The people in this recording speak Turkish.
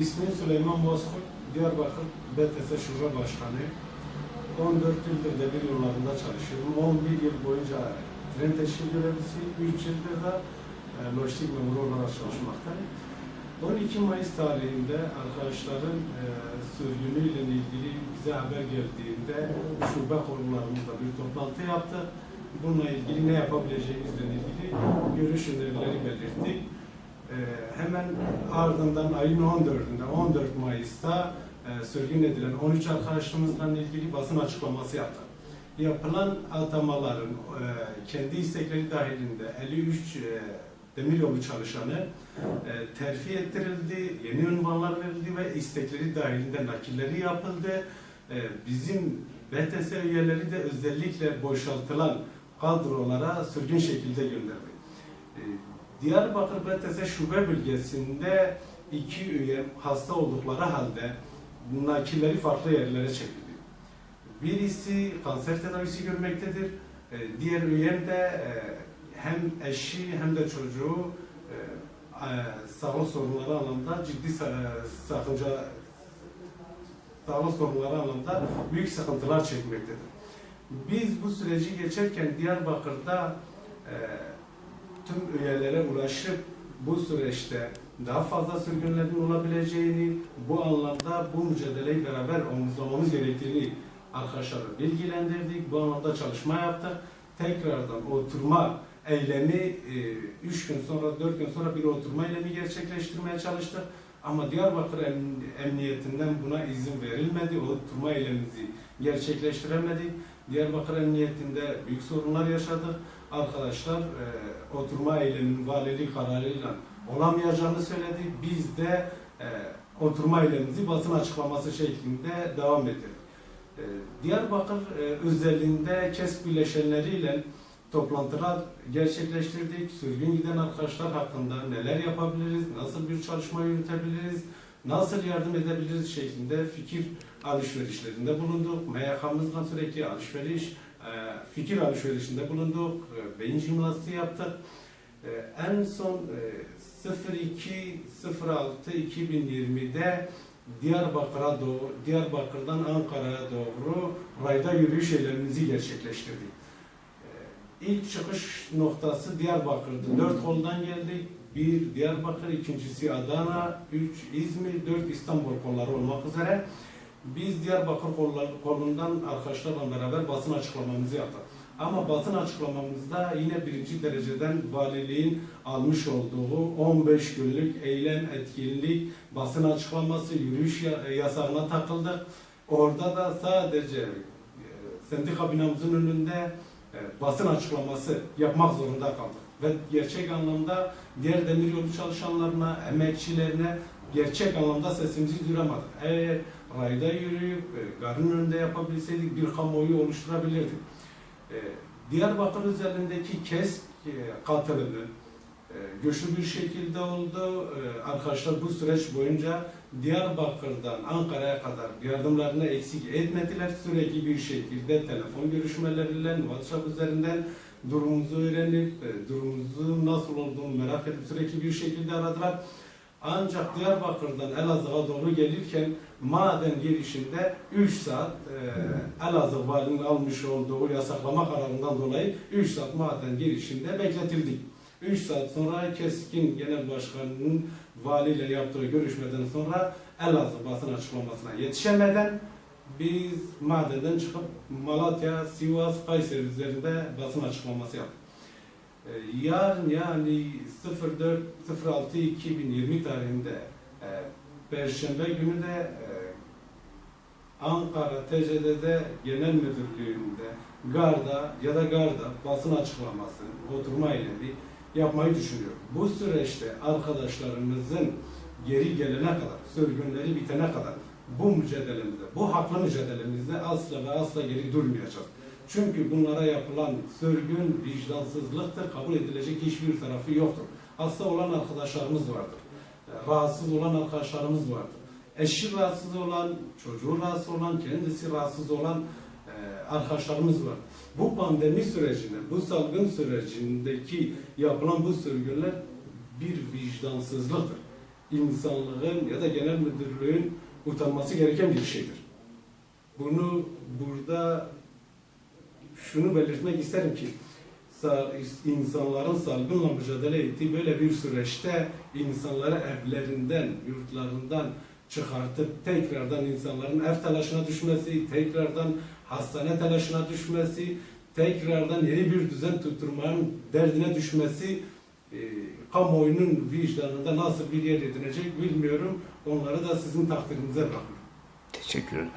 İsmim Süleyman Bozkurt, Diyarbakır BTS Şube Başkanı. 14 yıldır demir yollarında çalışıyorum. 11 yıl boyunca tren teşkil görevlisi, 3 yıldır da e, lojistik memuru olarak çalışmaktayım. 12 Mayıs tarihinde arkadaşların e, sürgünüyle ilgili bize haber geldiğinde şube kurumlarımızla bir toplantı yaptık. Bununla ilgili ne yapabileceğimizle ilgili görüş önerileri belirttik. Ee, hemen ardından ayın 14'ünde 14 Mayıs'ta e, sürgün edilen 13 arkadaşımızla ilgili basın açıklaması yaptık. Yapılan atamaların e, kendi istekleri dahilinde 53 e, demiryolu çalışanı terfi ettirildi, yeni ünvanlar verildi ve istekleri dahilinde nakilleri yapıldı. Bizim BTS üyeleri de özellikle boşaltılan kadrolara sürgün şekilde gönderdi. Diyarbakır BTS şube bölgesinde iki üye hasta oldukları halde nakilleri farklı yerlere çekildi. Birisi kanser tedavisi görmektedir. E, Diğer üyem de e, hem eşi hem de çocuğu e, sağlık sorunları anlamda ciddi sa- sakınca sağlık sorunları anlamda büyük sıkıntılar çekmektedir. Biz bu süreci geçerken Diyarbakır'da tüm üyelere ulaşıp bu süreçte daha fazla sürgünlerin olabileceğini, bu anlamda bu mücadeleyi beraber omuzlamamız gerektiğini arkadaşlara bilgilendirdik. Bu anlamda çalışma yaptık. Tekrardan oturma eylemi 3 gün sonra, 4 gün sonra bir oturma eylemi gerçekleştirmeye çalıştık. Ama Diyarbakır Em- Emniyetinden buna izin verilmedi. Oturma eylemimizi gerçekleştiremedik. Diyarbakır Emniyetinde büyük sorunlar yaşadık. Arkadaşlar e, oturma eyleminin valilik kararıyla olamayacağını söyledi. Biz de e, oturma eylemimizi basın açıklaması şeklinde devam ettirdik. E, Diyarbakır e, özelliğinde KESK bileşenleriyle toplantılar gerçekleştirdik. Sürgün giden arkadaşlar hakkında neler yapabiliriz, nasıl bir çalışma yürütebiliriz, nasıl yardım edebiliriz şeklinde fikir alışverişlerinde bulunduk. MYK'mızla sürekli alışveriş, e, fikir alışverişinde bulunduk. E, Beyin jimnastiği yaptık. E, En son e, 02.06.2020'de Diyarbakır'a doğru, Diyarbakır'dan Ankara'ya doğru rayda yürüyüş eylemimizi gerçekleştirdik. İlk çıkış noktası Diyarbakır'dı. Dört koldan geldik. Bir Diyarbakır, ikincisi Adana, üç İzmir, dört İstanbul kolları olmak üzere. Biz Diyarbakır kolundan arkadaşlarla beraber basın açıklamamızı yaptık. Ama basın açıklamamızda yine birinci dereceden valiliğin almış olduğu 15 günlük eylem, etkinlik, basın açıklaması, yürüyüş ya- yasağına takıldık. Orada da sadece e, sendika binamızın önünde basın açıklaması yapmak zorunda kaldık. Ve gerçek anlamda diğer demiryolu çalışanlarına, emekçilerine gerçek anlamda sesimizi duyuramadık. Eğer rayda yürüyüp e, garın önünde yapabilseydik bir kamuoyu oluşturabilirdik. E, Diyarbakır üzerindeki KESK e, katılımı e, güçlü bir şekilde oldu. E, Arkadaşlar bu süreç boyunca Diyarbakır'dan Ankara'ya kadar yardımlarını eksik etmediler. Sürekli bir şekilde telefon görüşmeleriyle, WhatsApp üzerinden durumumuzu öğrenip, e, durumumuzun nasıl olduğunu merak edip sürekli bir şekilde aradılar. Ancak Diyarbakır'dan Elazığ'a doğru gelirken maden girişinde 3 saat e, Elazığ valinin almış olduğu yasaklama kararından dolayı 3 saat maden girişinde bekletildik. 3 saat sonra Keskin Genel Başkanı'nın valiyle yaptığı görüşmeden sonra Elazığ basın açıklamasına yetişemeden biz madenden çıkıp Malatya, Sivas, Kayseri üzerinde basın açıklaması yaptık. Ee, Yarın yani 04.06.2020 tarihinde e, Perşembe günü de e, Ankara TCD'de Genel Müdürlüğü'nde Garda ya da Garda basın açıklaması, oturma eylemi yapmayı düşünüyorum. Bu süreçte arkadaşlarımızın geri gelene kadar, sürgünleri bitene kadar bu mücadelemizde, bu haklı mücadelemizde asla ve asla geri durmayacağız. Çünkü bunlara yapılan sürgün vicdansızlıktır, kabul edilecek hiçbir tarafı yoktur. Hasta olan arkadaşlarımız vardır. E, Rahatsız olan arkadaşlarımız vardır. Eşi rahatsız olan, çocuğu rahatsız olan, kendisi rahatsız olan arkadaşlarımız var. Bu pandemi sürecinde, bu salgın sürecindeki yapılan bu sürgünler bir vicdansızlıktır. insanlığın ya da genel müdürlüğün utanması gereken bir şeydir. Bunu burada şunu belirtmek isterim ki sa- insanların salgınla mücadele ettiği böyle bir süreçte insanları evlerinden, yurtlarından çıkartıp tekrardan insanların ev telaşına düşmesi, tekrardan hastane telaşına düşmesi, tekrardan yeni bir düzen tutturmanın derdine düşmesi e, kamuoyunun vicdanında nasıl bir yer edinecek bilmiyorum. Onları da sizin takdirinize bırakıyorum. Teşekkür ederim.